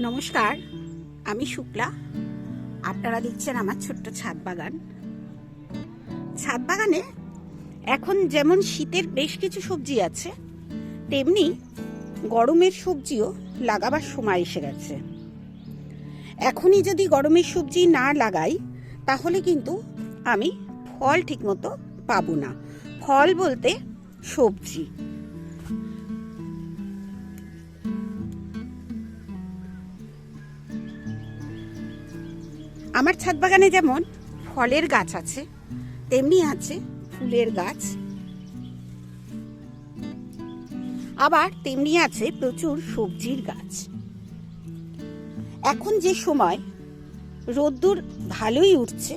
নমস্কার, আমি শুক্লা। আপনারা দেখছেন আমার ছোট্ট ছাদ বাগান। ছাদ বাগানে এখন যেমন শীতের বেশ কিছু সবজি আছে, তেমনি গরমের সবজিও লাগাবার সময় এসে গেছে। এখনই যদি গরমের সবজি না লাগাই, তাহলে কিন্তু আমি ফল ঠিকমতো পাবো না। ফল বলতে সবজি। আমার ছাদ বাগানে যেমন ফলের গাছ আছে, তেমনি আছে ফুলের গাছ। আবার তেমনি আছে প্রচুর সবজির গাছ। এখন যে সময় রোদ্দুর ভালোই উঠছে,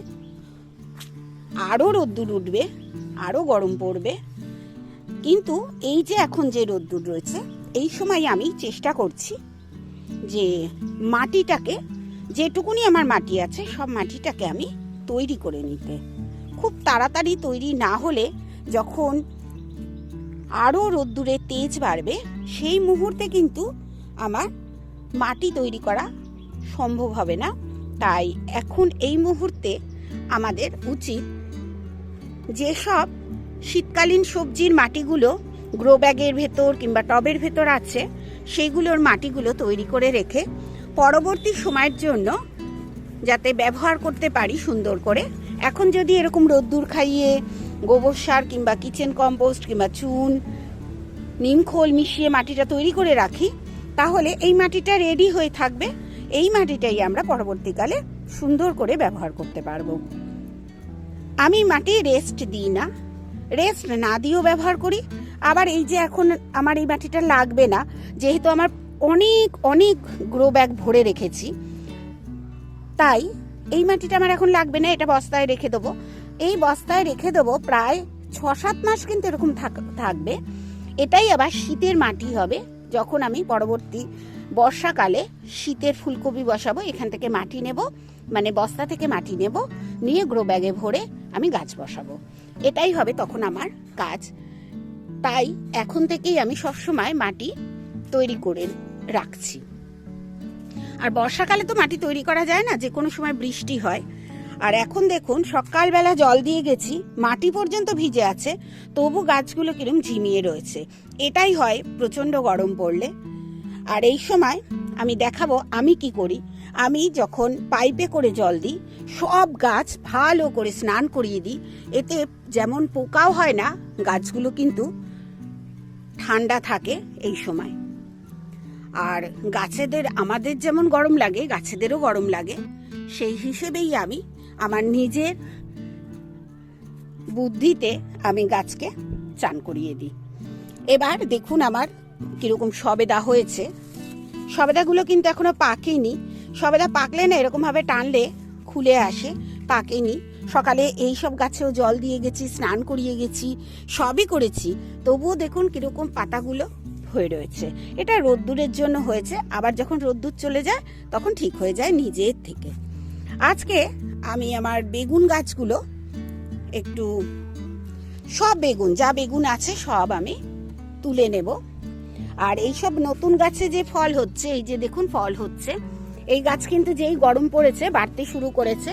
আরও রোদ্দুর উঠবে, আরও গরম পড়বে। কিন্তু এই যে এখন যে রোদ্দুর রয়েছে, এই সময় আমি চেষ্টা করছি যে মাটিটাকে যেটুকুনি আমার মাটি আছে, সব মাটিটাকে আমি তৈরি করে নিতে। খুব তাড়াতাড়ি তৈরি না হলে যখন আরও রোদ্দুরে তেজ বাড়বে, সেই মুহূর্তে কিন্তু আমার মাটি তৈরি করা সম্ভব হবে না। তাই এখন এই মুহূর্তে আমাদের উচিত যেসব শীতকালীন সবজির মাটিগুলো গ্রো ব্যাগের ভেতর কিংবা টবের ভেতর আছে, সেইগুলোর মাটিগুলো তৈরি করে রেখে পরবর্তী সময়ের জন্য যাতে ব্যবহার করতে পারি সুন্দর করে। এখন যদি এরকম রোদ্দুর খাইয়ে গোবর সার কিংবা কিচেন কম্পোস্ট কিংবা চুন নিমখোল মিশিয়ে মাটিটা তৈরি করে রাখি, তাহলে এই মাটিটা রেডি হয়ে থাকবে। এই মাটিটাই আমরা পরবর্তীকালে সুন্দর করে ব্যবহার করতে পারব। আমি মাটি রেস্ট দিই না। রেস্ট না দিয়েও ব্যবহার করি। আবার এই যে এখন আমার এই মাটিটা লাগবে না, যেহেতু আমার অনেক অনেক গ্রো ব্যাগ ভরে রেখেছি। তাই এই মাটিটা আমার এখন লাগবে না, এটা বস্তায় রেখে দেবো। এই বস্তায় রেখে দেবো প্রায় ছ সাত মাস কিন্তু এরকম থাক- থাকবে। এটাই আবার শীতের মাটি হবে, যখন আমি পরবর্তী বর্ষাকালে শীতের ফুলকপি বসাবো, এখান থেকে মাটি নেব মানে বস্তা থেকে মাটি নেব, নিয়ে গ্রো ব্যাগে ভরে আমি গাছ বসাবো। এটাই হবে তখন আমার কাজ। তাই এখন থেকেই আমি সবসময় মাটি তৈরি করে রাখছি। আর বর্ষাকালে তো মাটি তৈরি করা যায় না, যে কোনো সময় বৃষ্টি হয়। আর এখন দেখুন, সকালবেলা জল দিয়ে গেছি, মাটি পর্যন্ত ভিজে আছে, তবু গাছগুলো কিরম ঝিমিয়ে রয়েছে। এটাই হয় প্রচণ্ড গরম পড়লে। আর এই সময় আমি দেখাবো আমি কি করি। আমি যখন পাইপে করে জল দিই, সব গাছ ভালো করে স্নান করিয়ে দিই। এতে যেমন পোকাও হয় না, গাছগুলো কিন্তু ঠান্ডা থাকে এই সময়। আর গাছেদের, আমাদের যেমন গরম লাগে, গাছেদেরও গরম লাগে, সেই হিসেবেই আমি আমার নিজের বুদ্ধিতে আমি গাছকে চান করিয়ে দিই। এবার দেখুন আমার কীরকম সবেদা হয়েছে। সবেদাগুলো কিন্তু এখনও পাকেনি। সবেদা পাকলে না এরকমভাবে টানলে খুলে আসে, পাকেনি। সকালে এই সব গাছেও জল দিয়ে গেছি, স্নান করিয়ে গেছি, সবই করেছি। তবুও দেখুন কীরকম পাতাগুলো হয়ে রয়েছে। এটা রোদ্দুরের জন্য হয়েছে। আবার যখন রোদ্দুর চলে যায়, তখন ঠিক হয়ে যায় নিজের থেকে। আজকে আমি আমার বেগুন গাছগুলো একটু, সব বেগুন, যা বেগুন আছে সব আমি তুলে নেব। আর এই সব নতুন গাছে যে ফল হচ্ছে, এই যে দেখুন ফল হচ্ছে, এই গাছ কিন্তু যেই গরম পড়েছে, বাড়তে শুরু করেছে।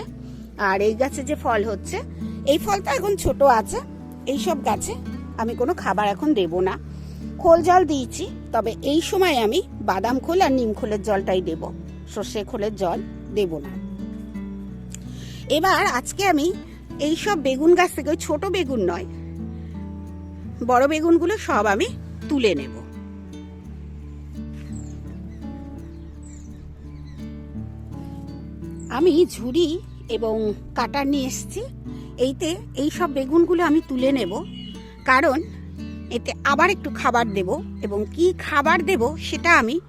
আর এই গাছে যে ফল হচ্ছে, এই ফলটা এখন ছোট আছে এই সব গাছে আমি কোনো খাবার এখন দেব না। খোল জল দিয়েছি, তবে এই সময় আমি বাদাম খোল আর নিম খোলের জলটাই দেব। সর্ষে খোলের জল দেব না। এবার আজকে আমি এই সব বেগুন গাছ থেকে, ওই ছোট বেগুন নয়, বড় বেগুনগুলো সব আমি তুলে নেব। আমি ঝুড়ি এবং কাটার নিয়ে এসেছি, এইতে এই সব বেগুনগুলো আমি তুলে নেব, কারণ এতে আবার একটু খাবার দেব এবং কি খাবার দেব সেটা আমি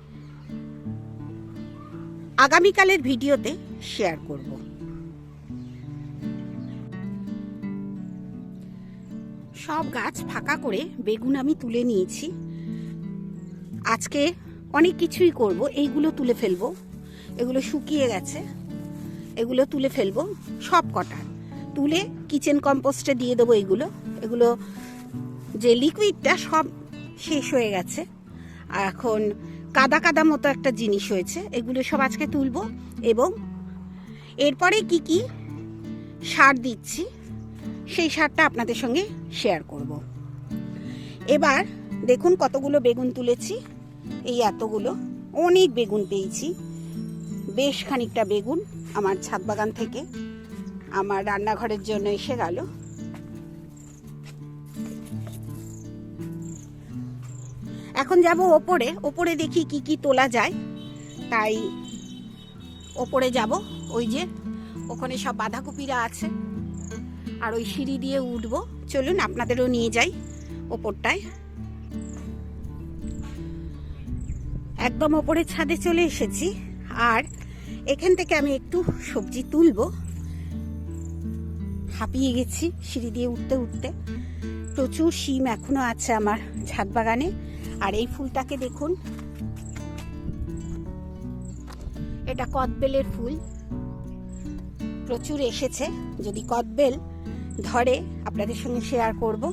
আগামীকালের ভিডিওতে শেয়ার করব। সব গাছ ফাঁকা করে বেগুন আমি তুলে নিয়েছি। আজকে অনেক কিছুই করব। এইগুলো তুলে ফেলব। এগুলো শুকিয়ে গেছে। এগুলো তুলে ফেলব সব কটা তুলে কিচেন কম্পোস্টে দিয়ে দেবো এগুলো। এগুলো যে লিকুইডটা সব শেষ হয়ে গেছে, আর এখন কাদা কাদা মতো একটা জিনিস হয়েছে, এগুলো সব আজকে তুলব এবং এরপরে কি কি সার দিচ্ছি, সেই সারটা আপনাদের সঙ্গে শেয়ার করব। এবার দেখুন কতগুলো বেগুন তুলেছি, এই এতগুলো, অনেক বেগুন পেয়েছি, বেশ খানিকটা বেগুন আমার ছাদ বাগান থেকে আমার রান্নাঘরের জন্য এসে গেল। এখন যাব ওপরে। ওপরে দেখি কি কি তোলা যায়। তাই ওপরে যাব। ওই যে, ওখানে সব বাঁধাকপিরা আছে। আর ওই সিঁড়ি দিয়ে উঠবো। চলুন, আপনাদেরও নিয়ে যাই ওপরটায়। একদম ওপরের ছাদে চলে এসেছি। আর এখান থেকে আমি একটু সবজি তুলবো। হাঁপিয়ে গেছি সিঁড়ি দিয়ে উঠতে উঠতে। প্রচুর শিম এখনও আছে আমার ছাদ বাগানে। আর এই ফুলটাকে দেখুন। এটা কদবেলের ফুল। প্রচুর এসেছে। যদি কদবেল ধরে, আপনাদের সঙ্গে শেয়ার করব।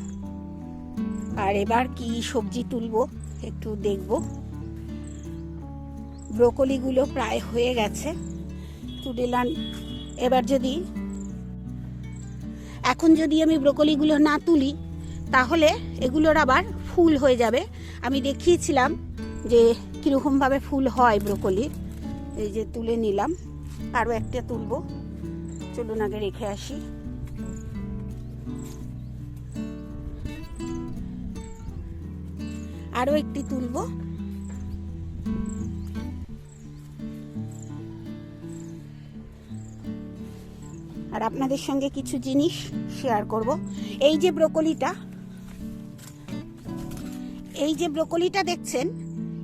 আর এবার কি সবজি তুলবো, একটু দেখব। ব্রোকলিগুলো প্রায় হয়ে গেছে। তুলিলাম এবার যদি, এখন যদি আমি ব্রোকলিগুলো না তুলি, তাহলে এগুলোর আবার ফুল হয়ে যাবে। আমি দেখিয়েছিলাম যে কীরকমভাবে ফুল হয় ব্রোকলির এই যে তুলে নিলাম। আরও একটা তুলব। চলুন আগে রেখে আসি। আরও একটি তুলব। আর আপনাদের সঙ্গে কিছু জিনিস শেয়ার করব। এই যে ব্রোকলিটা এই যে ব্রোকলিটা দেখছেন,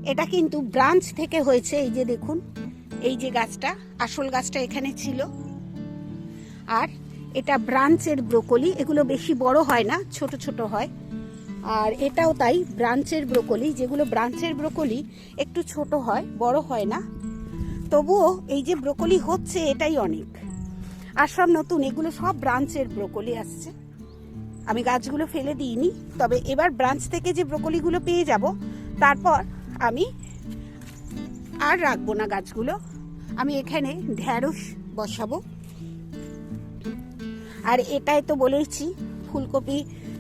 এটা কিন্তু ব্রাঞ্চ থেকে হয়েছে, এই যে দেখুন, এই যে গাছটা, আসল গাছটা এখানে ছিল। আর এটা ব্রাঞ্চের ব্রোকলি, এগুলো বেশি বড় হয় না, ছোট ছোট হয়। আর এটাও তাই, ব্রাঞ্চের ব্রোকলি, যেগুলো ব্রাঞ্চের ব্রোকলি একটু ছোট হয়, বড় হয় না। তবুও এই যে ব্রোকলি হচ্ছে, এটাই অনেক। আর সব নতুন, এগুলো সব ব্রাঞ্চের ব্রোকলি আসছে। আমি গাছগুলো ফেলে দিইনি, তবে এবার ব্রাঞ্চ থেকে যে ব্রোকলিগুলো পেয়ে যাব, তারপর আমি আর রাখব না গাছগুলো। আমি এখানে ঢ্যাঁড়স বসাবো। আর এটাই তো বলেইছি, ফুলকপি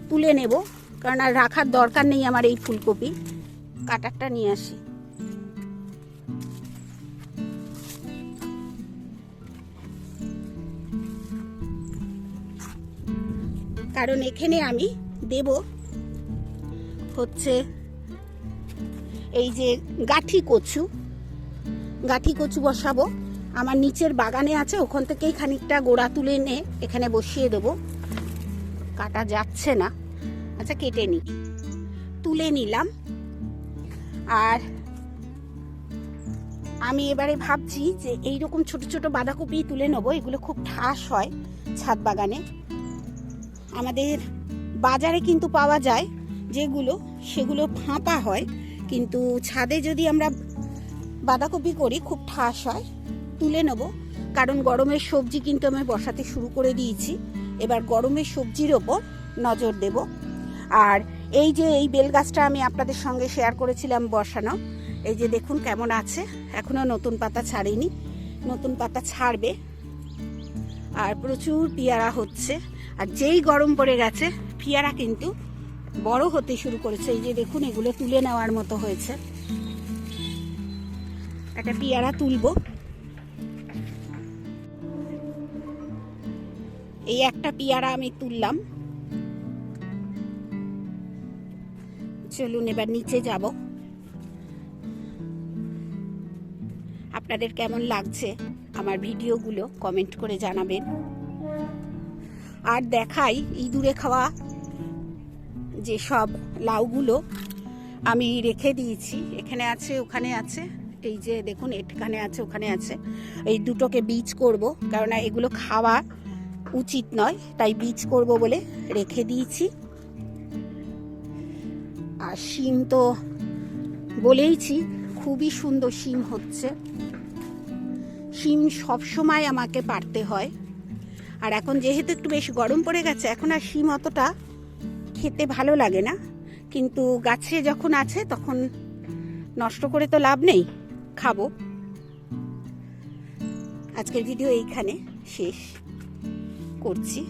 তুলে নেব, কারণ আর রাখার দরকার নেই আমার এই ফুলকপি। কাটারটা নিয়ে আসি। কারণ এখানে আমি দেব হচ্ছে এই যে গাঠি কচু গাঠি কচু বসাবো। আমার নিচের বাগানে আছে, ওখান থেকেই খানিকটা গোড়া তুলে এনে এখানে বসিয়ে দেবো। কাটা যাচ্ছে না। আচ্ছা কেটে নিই তুলে নিলাম। আর আমি এবারে ভাবছি যে এই রকম ছোট ছোট বাঁধাকপি তুলে নেব, এগুলো খুব ঠাস হয় ছাদ বাগানে। আমাদের বাজারে কিন্তু পাওয়া যায় যেগুলো, সেগুলো ফাঁপা হয়। কিন্তু ছাদে যদি আমরা বাঁধাকপি করি, খুব ঠাস হয়, তুলে নেব। কারণ গরমের সবজি কিন্তু আমি বসাতে শুরু করে দিয়েছি। এবার গরমের সবজির ওপর নজর দেব। আর এই যে এই বেল গাছটা আমি আপনাদের সঙ্গে শেয়ার করেছিলাম বসানো, এই যে দেখুন কেমন আছে। এখনও নতুন পাতা ছাড়েনি, নতুন পাতা ছাড়বে। আর প্রচুর পেয়ারা হচ্ছে। আর যেই গরম পড়ে গেছে, পেয়ারা কিন্তু বড় হতে শুরু করেছে। এই যে দেখুন, এগুলো তুলে নেওয়ার মতো হয়েছে। একটা পেয়ারা তুলব। এই একটা পেয়ারা আমি তুললাম। চলুন, এবার নিচে যাব। আপনাদের কেমন লাগছে আমার ভিডিওগুলো কমেন্ট করে জানাবেন। আর দেখাই ইঁদুরে খাওয়া যে সব লাউগুলো আমি রেখে দিয়েছি। এখানে আছে, ওখানে আছে। এই যে দেখুন, এখানে আছে, ওখানে আছে। এই দুটোকে বীজ করব, কারণ এগুলো খাওয়া উচিত নয়, তাই বীজ করব বলে রেখে দিয়েছি। আর শিম তো বলেইছি, খুবই সুন্দর শিম হচ্ছে। শিম সবসময় আমাকে পারতে হয়। আর এখন যেহেতু একটু বেশ গরম পড়ে গেছে, এখন আর শিম অতটা খেতে ভালো লাগে না। কিন্তু গাছে যখন আছে, তখন নষ্ট করে তো লাভ নেই। খাব। আজকের ভিডিও এইখানে শেষ করছি।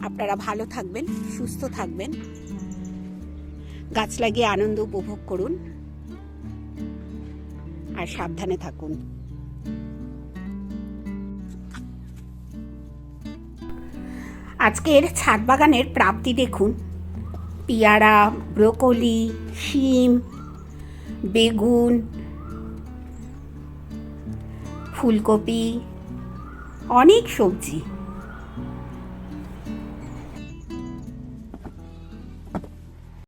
আপনারা ভালো থাকবেন, সুস্থ থাকবেন। গাছ লাগিয়ে আনন্দ উপভোগ করুন। আর সাবধানে থাকুন। আজকের ছাদ বাগানের প্রাপ্তি দেখুন। পিয়ারা ব্রোকলি শিম বেগুন ফুলকপি অনেক সবজি।